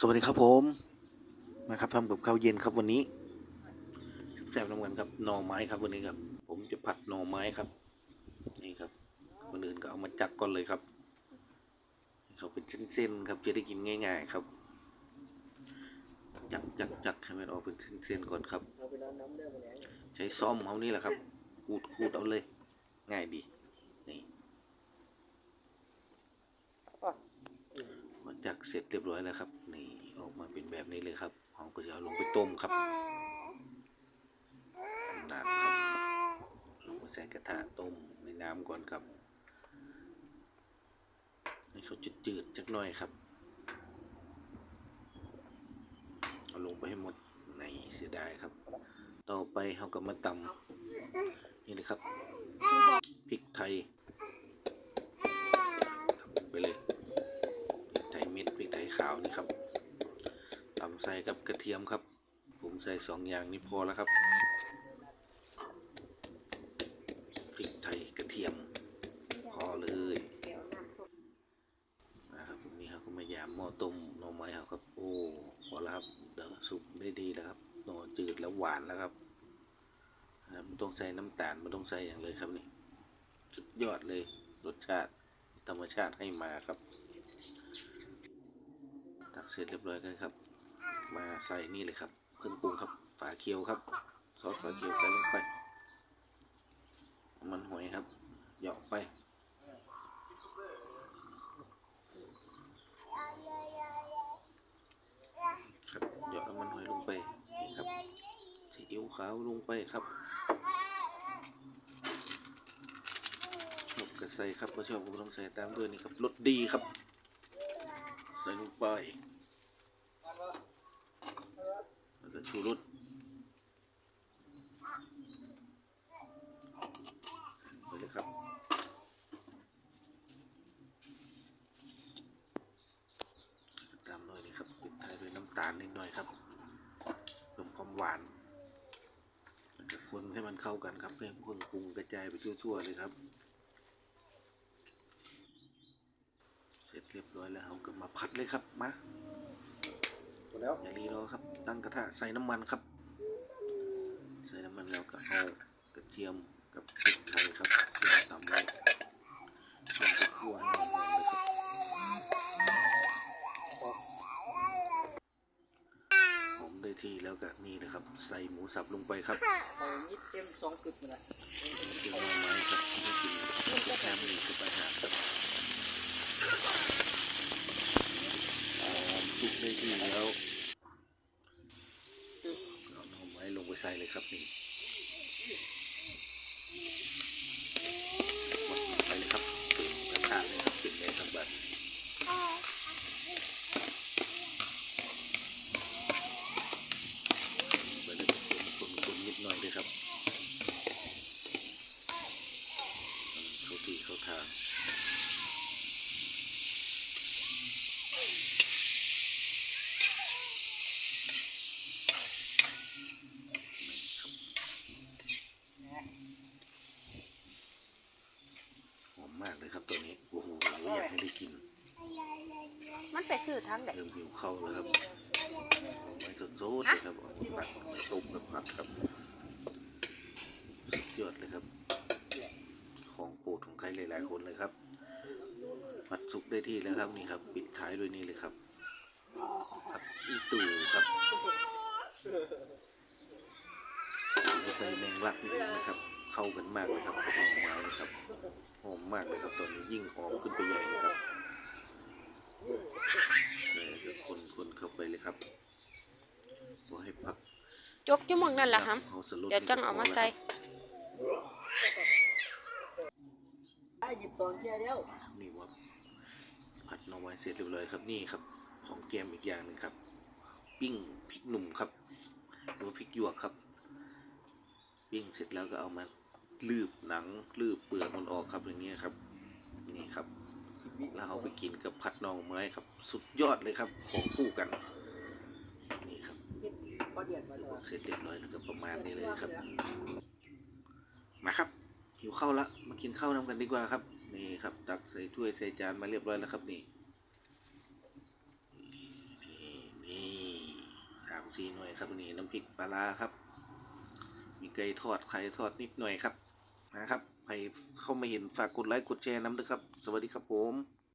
สวัสดีครับผมมาครับทำกับข้าวเย็นครับวันนี้แซ่บๆน้ำกันครับหน่อไม้ครับวันนี้ครับ ผมจะผัดหน่อไม้ครับ นี่ครับคนอื่นก็เอามาจักก่อนเลยครับเขาเป็นเส้นๆครับจะได้กินง่าย ๆ ครับ จักจักจักให้มันออกเป็นเส้นๆก่อนครับ ใช้ซ่อมเขานี่แหละครับขูดขูดเอาเลย ง่ายดีนี่พอจักเสร็จเรียบร้อยแล้วครับนี่ออก มาเป็นแบบนี้เลยครับเราก็จะเอาลงไปต้มครับน้ำครับลงไปใส่กระทะต้มในน้ำก่อนครับให้เขาจืดๆจักหน่อยครับ เอาลงไปให้หมดในเสียดายครับ ต่อไปเขาก็มาตำนี่เลยครับพริกไทยตำไปเลยพริกไทยเม็ดพริกไทยขาวนี่ครับตำใส่ กับกระเทียมครับ ผมใส่สองอย่างนี้พอแล้วครับพริกไทยกระเทียม พอเลยนะครับนี่ครับก็มายามหม้อต้มหน่อไม้ครับโอ้พอแล้วครับเดี๋ยวสุกได้ดีแล้วครับหน่อจืดแล้วหวานแล้วครับครับไม่ต้องใส่น้ำตาลไม่ต้องใส่อย่างเลยครับนี่สุดยอดเลยรสชาติธรรมชาติให้มาครับ ตักเสร็จเรียบร้อยกันครับ มาใส่นี่เลยครับเครื่องปรุงครับฝาเคียวครับ ซอสฝาเคียวใส่ลงไป มันหอยครับเหยาะไปครับเหยาะน้ำมันหอยลงไปนี่ครับซีอิ๊วขาวลงไปครับชอบก็ใส่ครับก็ชอบก็ต้องใส่ตามด้วยนี่ครับรสดีครับ ใส่ลงไป แล้วก็ชูรสไปเลยครับตามด้วยนี่ครับปิดท้ายด้วยน้ำตาลนิดหน่อยครับเพิ่มความหวานคนให้มันเข้ากันครับให้คนปรุงกระจายไปทั่วๆเลยครับ เสร็จเรียบร้อยแล้วเราก็มาผัดเลยครับมา แล้วอย่ารีรอครับ ตั้งกระทะใส่น้ำมันครับ ใส่น้ำมันแล้วก็เอากระเทียมกับพริกไทยครับที่เราตำไว้ลงไปคั่วให้หอมๆเลยครับหอมได้ที่แล้วก็นี่เลยครับ ใส่หมูสับลงไปครับเอายิบเต็มสองกึกนี่แหละเจียวหน่อไม้ครับไม่กินกับแคมนี่คือปัญหารครับหอมสุกได้ที่แล้วเอาหน่อไม้ลงไปใส่เลย ครับนี่หมดไปเลยครับถึงกระทะเลยครับปิดเลยทั้งบัดไปเลยคนคนๆนิดหน่อยเลยครับเข้าที่เข้าทางหอมมากเลยครับตัวนี้ โอ้โหอยากให้ได้กิน มัน ไปซื้อทางไหนเริ่มหิวเข้าแล้วครับหอมไม่สดๆเลยครับเอามาตักมาต้มกับผัดครับสุดยอดเลยครับ ของโปรดของใครหลาย ๆ คนเลยครับผัดสุกได้ที่แล้วครับนี่ครับ ปิดท้ายด้วยนี่เลยครับผัดอีตูครับแล้วใส่แมงลักนี่นะครับ เข้ากันมากเลยครับกับหน่อไม้นะครับหอมมากเลยครับตอนนี้ยิ่งหอมขึ้นไปใหญ่เลยครับใส่แล้วก็คนๆเข้าไปเลยครับพอให้พัก จกอยู่หมองนั่นแหละครับอาสลดเดี๋ยวจังเอามาใส่ไอ้หยิบตอนแค่เดียวนี่ว่าผัดหน่อไม้เสร็จเรียบร้อยครับนี่ครับ ของแกมอีกอย่างหนึ่งครับ ปิ้งพริกหนุ่มครับหรือว่าพริกหยวกครับ ปิ้งเสร็จแล้วก็เอามาลืบหนังลืบเปลือกมันออกครับอย่างเงี้ยครับนี่ครับแล้วเอาไปกินกับผัดหน่อไม้ครับ สุดยอดเลยครับของคู่กันนี่ครับ พอเดือดมา ลวกเสร็จเรียบร้อยแล้วก็ประมาณนี้เลยครับ มาครับหิวข้าวละมากินข้าวนำกันดีกว่าครับ นี่ครับ ตักใส่ถ้วยใส่จานมาเรียบร้อยแล้วครับนี่นี่สี่หน่วยครับนี่น้ำพริกปลาร้าครับ มีไก่ทอดไข่ทอดนิดหน่อยครับนะครับใครเข้ามาเห็นฝากกดไลค์กดแชร์น้ำด้วยครับ สวัสดีครับผม